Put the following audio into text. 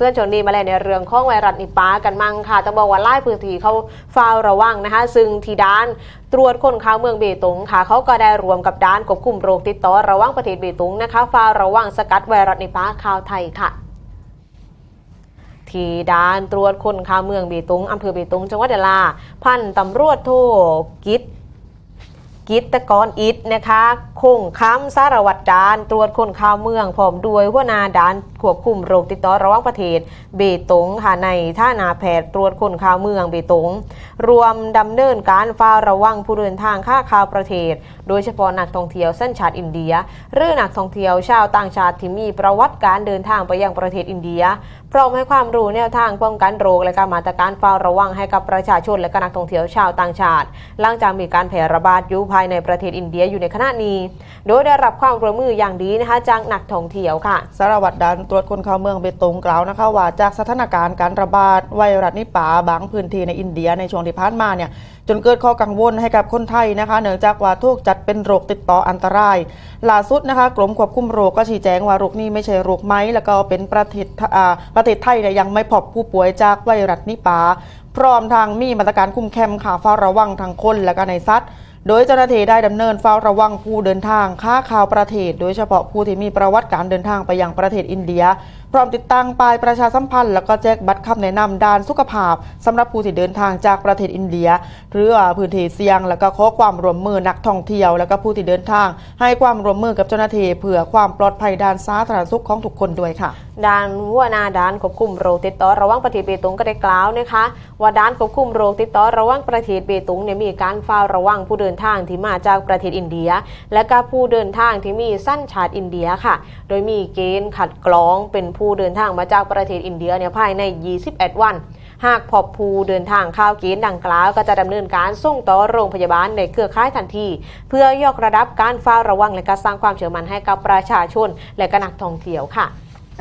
เตือนชนีมาเลยในเรื่องของไวรัสนิปากันมั่งค่ะต้องบอกว่าไล่พื้นที่เขาเฝ้าระวังนะคะ ซึ่งที่ด้านตรวจคนเข้าเมืองเบตงค่ะเขาก็ได้รวมกับด้านควบคุมโรคติดต่อระว่างประเทศเบตงนะคะเฝ้าระวังสกัดไวรัสนิปาข่าวไทยค่ะที่ด้านตรวจคนเข้าเมืองเบตงอำเภอเบตงจังหวัดยะลา พันตำรวจโทกิตกิตกรอิฐนะคะคงค้ำสารวัตรดานตรวจคนข่าวเมืองพร้อมด้วยหัวหนาดานควบคุมโรคติดต่อระหว่างประเทศ เบตงค่ะในท่านาแพทย์ตรวจคนข่าวเมืองเบตง รวมดำเนินการเฝ้าระวังผู้เดินทางข้าข่าวประเทศ โดยเฉพาะนักท่องเที่ยวสัญชาติอินเดีย หรือนักท่องเที่ยวชาวต่างชาติที่มีประวัติการเดินทางไปยังประเทศอินเดียพร้อมให้ความรู้แนวทางป้องกันโรคและการมาตรการเฝ้าระวังให้กับประชาชนและก็นักท่องเที่ยวชาวต่างชาติ หลังจากมีการแพร่ระบาดอยู่ภายในประเทศอินเดียอยู่ในขณะนี้ โดยได้รับความร่วมมืออย่างดีนะคะจากนักท่องเที่ยวค่ะ สารวัตรด่านตรวจคนเข้าเมืองเบตงกล่าวนะคะว่าจากสถานการณ์การระบาดไวรัสนิปาบางพื้นที่ในอินเดียในช่วงที่ผ่านมาเนี่ยจนเกิดข้อกังวลให้กับคนไทยนะคะ เนื่องจากว่าถูกจัดเป็นโรคติดต่ออันตรายล่าสุดนะคะกรมควบคุมโรคก็ชี้แจงว่าโรคนี้ไม่ใช่โรคไหมแล้วก็เป็นประเทศประเทศไทยเนี่ยยังไม่พบผู้ป่วยจากไวรัสนิปา พร้อมทางมีมาตรการคุมเข้มค่ะเฝ้าระวังทางคนและก็ในสัตว์ โดยเจ้าหน้าที่ได้ดำเนินเฝ้าระวังผู้เดินทางค้าข่าวประเทศ โดยเฉพาะผู้ที่มีประวัติการเดินทางไปยังประเทศอินเดีย พร้อมติดตั้งป้ายประชาสัมพันธ์ แล้วก็แจกบัตรคำแนะนำด้านสุขภาพสำหรับผู้ที่เดินทางจากประเทศอินเดีย หรือว่าพื้นที่เสี่ยง แล้วก็ขอความร่วมมือนักท่องเที่ยว แล้วก็ผู้ที่เดินทาง ให้ความร่วมมือกับเจ้าหน้าที่เพื่อความปลอดภัยด้านสาธารณสุขของทุกคนด้วยค่ะด้านหัวนาด้านควบคุมโรคติดต่อระว่างประเทศเบตงก็ได้กล่าวนะคะ ว่าด้านควบคุมโรคติดต่อระว่างประเทศเบตงเนี่ยมีการเฝ้าระวังผู้เดินทางที่มาจากประเทศอินเดีย และก็ผู้เดินทางที่มีสัญชาติอินเดียค่ะ โดยมีเกณฑ์ขัดกรองเป็นผู้เดินทางมาจากประเทศอินเดียเนี่ยภายใน 21 วันหากพบผู้เดินทางเข้าวเกณฑ์ดังกล่าว ก็จะดำเนินการส่งต่อโรงพยาบาลในเครือข่ายทันที เพื่อยกระดับการเฝ้าระวังและการสร้างความเชื่อมั่นให้กับประชาชน และก็นักท่องเที่ยวค่ะ